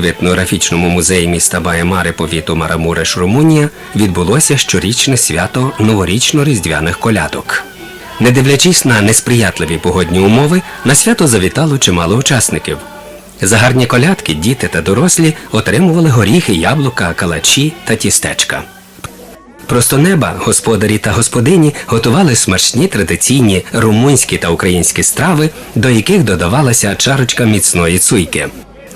В етнографічному музеї міста Баємари повіту Марамуреш, Румунія, відбулося щорічне свято новорічно-різдвяних колядок. Не дивлячись на несприятливі погодні умови, на свято завітало чимало учасників. За гарні колядки діти та дорослі отримували горіхи, яблука, калачі та тістечка. Просто неба господарі та господині готували смачні традиційні румунські та українські страви, до яких додавалася чарочка міцної цуйки.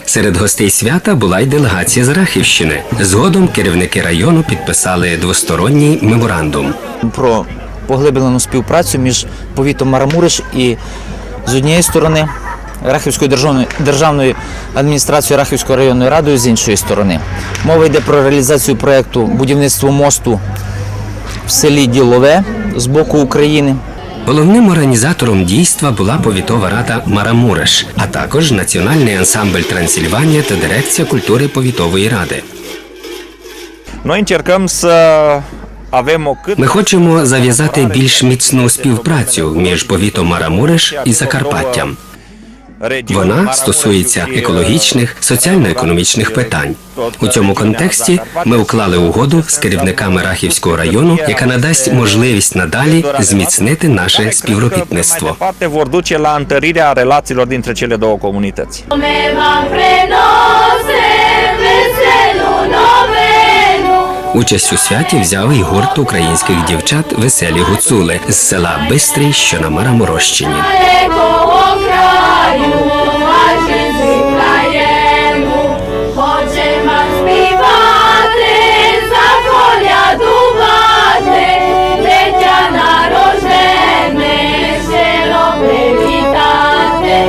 Серед гостей свята була й делегація з Рахівщини. Згодом керівники району підписали двосторонній меморандум. про поглиблену співпрацю між повітом Марамуриш і з однієї сторони Рахівською державною, державною адміністрацією Рахівською районною радою з іншої сторони. Мова йде про реалізацію проєкту будівництво мосту в селі Ділове з боку України. Головним організатором дійства була повітова рада Марамуреш, а також національний ансамбль Трансильванія та дирекція культури повітової ради. Ми хочемо зав'язати більш міцну співпрацю між повітом Марамуреш і Закарпаттям. Вона стосується екологічних, соціально-економічних питань. У цьому контексті ми уклали угоду з керівниками Рахівського району, яка надасть можливість надалі зміцнити наше співробітництво. Участь у святі взяв і гурт українських дівчат Веселі гуцули з села Бистрий, що на Мараморощині.